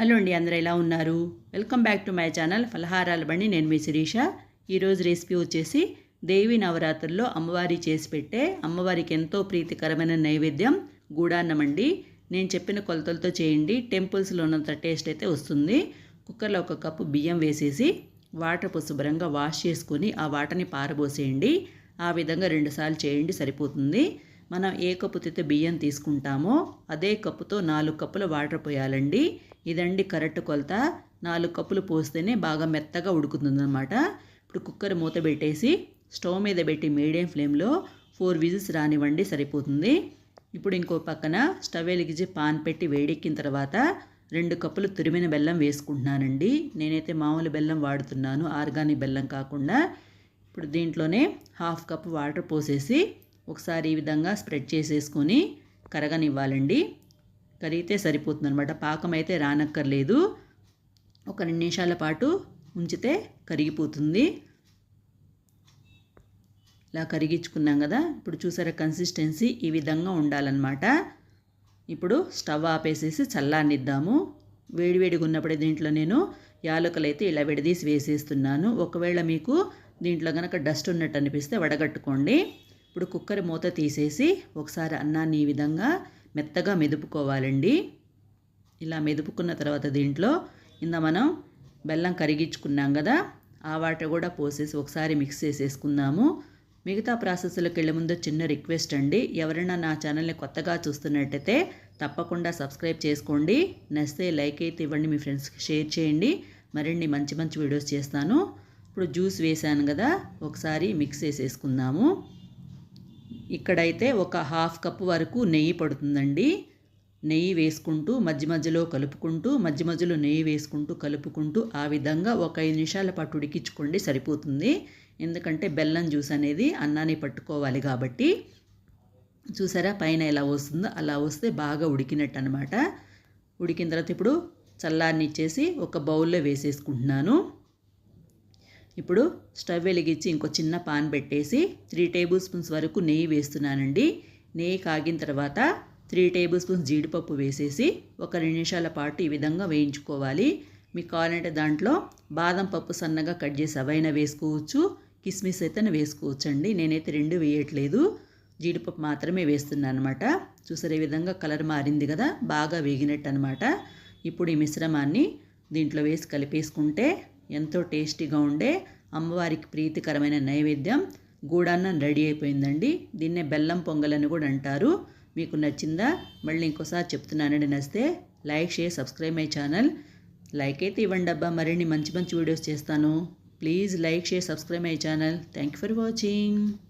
Hello అండి అందరూ ఎలా ఉన్నారు? Welcome back to my channel ఫలహారాల బండి. నేను మీ శిరీష. ఈరోజు రెసిపీ వచ్చేసి దేవి నవరాత్రుల్లో అమ్మవారి చేసి పెట్టే అమ్మవారికి ఎంతో ప్రీతికరమైన నైవేద్యం గూడాన్నం అండి. నేను చెప్పిన కొలతలతో చేయండి. టెంపుల్స్లో ఉన్నంత టేస్ట్ అయితే వస్తుంది. కుక్కర్లో ఒక కప్పు బియ్యం వేసేసి వాటర్ శుభ్రంగా వాష్ చేసుకొని ఆ వాటర్ని పారబోసేయండి. ఆ విధంగా రెండుసార్లు చేయండి సరిపోతుంది. మనం ఏ కప్పుతో బియ్యం తీసుకుంటామో అదే కప్పుతో నాలుగు కప్పుల వాటర్ పోయాలండి. ఇదండి కరెక్ట్ కొలత. నాలుగు కప్పులు పోస్తేనే బాగా మెత్తగా ఉడుకుతుందన్నమాట. ఇప్పుడు కుక్కర్ మూత పెట్టేసి స్టవ్ మీద పెట్టి మీడియం ఫ్లేమ్లో ఫోర్ విజిల్స్ రానివ్వండి సరిపోతుంది. ఇప్పుడు ఇంకో పక్కన స్టవ్ వెలిగించి పాన్ పెట్టి వేడెక్కిన తర్వాత రెండు కప్పులు తురిమిన బెల్లం వేసుకుంటున్నానండి. నేనైతే మామూలు బెల్లం వాడుతున్నాను ఆర్గానిక్ బెల్లం కాకుండా. ఇప్పుడు దీంట్లోనే హాఫ్ కప్ వాటర్ పోసేసి ఒకసారి ఈ విధంగా స్ప్రెడ్ చేసేసుకొని కరగనివ్వాలండి. కరిగితే సరిపోతుంది అనమాట పాకం అయితే రానక్కర్లేదు. ఒక రెండు నిమిషాల పాటు ఉంచితే కరిగిపోతుంది. ఇలా కరిగించుకున్నాం కదా. ఇప్పుడు చూసారా కన్సిస్టెన్సీ ఈ విధంగా ఉండాలన్నమాట. ఇప్పుడు స్టవ్ ఆపేసేసి చల్లారనిద్దాము. వేడివేడిగా ఉన్నప్పుడే దీంట్లో నేను యాలకులు అయితే ఇలా విడదీసి వేసేస్తున్నాను. ఒకవేళ మీకు దీంట్లో కనుక డస్ట్ ఉన్నట్టు అనిపిస్తే వడగట్టుకోండి. ఇప్పుడు కుక్కర్ మూత తీసేసి ఒకసారి అన్నాన్ని ఈ విధంగా మెత్తగా మెదుపుకోవాలండి. ఇలా మెదుపుకున్న తర్వాత దీంట్లో ఇంత మనం బెల్లం కరిగించుకున్నాం కదా ఆ వాటర్ కూడా పోసేసి ఒకసారి మిక్స్ చేసేసుకుందాము. మిగతా ప్రాసెస్లోకి వెళ్ళే ముందు చిన్న రిక్వెస్ట్ అండి ఎవరైనా నా ఛానల్ని కొత్తగా చూస్తున్నట్టయితే తప్పకుండా సబ్స్క్రైబ్ చేసుకోండి. నచ్చితే లైక్ అయితే ఇవ్వండి మీ ఫ్రెండ్స్కి షేర్ చేయండి. మరిన్ని మంచి మంచి వీడియోస్ చేస్తాను. ఇప్పుడు జ్యూస్ వేసాను కదా ఒకసారి మిక్స్ చేసేసుకుందాము. ఇక్కడైతే ఒక హాఫ్ కప్ వరకు నెయ్యి పడుతుందండి. నెయ్యి వేసుకుంటూ మధ్య మధ్యలో కలుపుకుంటూ మధ్య మధ్యలో నెయ్యి వేసుకుంటూ కలుపుకుంటూ ఆ విధంగా ఒక ఐదు నిమిషాల పాటు ఉడికించుకోండి సరిపోతుంది. ఎందుకంటే బెల్లం జ్యూస్ అనేది అన్నాన్ని పట్టుకోవాలి కాబట్టి. చూసారా పైన ఎలా వస్తుందో అలా వస్తే బాగా ఉడికినట్టు అనమాట ఉడికిన తర్వాత ఇప్పుడు చల్లారిని ఇచ్చేసి ఒక బౌల్లో వేసేసుకుంటున్నాను. ఇప్పుడు స్టవ్ వెలిగించి ఇంకో చిన్న పాన్ పెట్టేసి త్రీ టేబుల్ స్పూన్స్ వరకు నెయ్యి వేస్తున్నానండి. నెయ్యి కాగిన తర్వాత త్రీ టేబుల్ స్పూన్స్ జీడిపప్పు వేసేసి ఒక రెండు నిమిషాల పాటు ఈ విధంగా వేయించుకోవాలి. మీకు కావాలంటే దాంట్లో బాదం పప్పు సన్నగా కట్ చేసి అవైనా వేసుకోవచ్చు. కిస్మిస్ అయితే వేసుకోవచ్చు అండి నేనైతే రెండు వేయట్లేదు. జీడిపప్పు మాత్రమే వేస్తున్నాను అనమాట చూసారు ఈ విధంగా కలర్ మారింది కదా బాగా వేగినట్టు అనమాట ఇప్పుడు ఈ మిశ్రమాన్ని దీంట్లో వేసి కలిపేసుకుంటే ఎంతో టేస్టీగా ఉండే అమ్మవారికి ప్రీతికరమైన నైవేద్యం గూడాన్నం రెడీ అయిపోయిందండి. దీన్నే బెల్లం పొంగల్ కూడా అంటారు. మీకు నచ్చిందా? మళ్ళీ ఇంకోసారి చెప్తున్నానండి. నచ్చితే like share subscribe my channel. Like అయితే ఇవ్వండి అబ్బా. మరిన్ని మంచి మంచి వీడియోస్ చేస్తాను. Please like share subscribe my channel. Thank you for watching.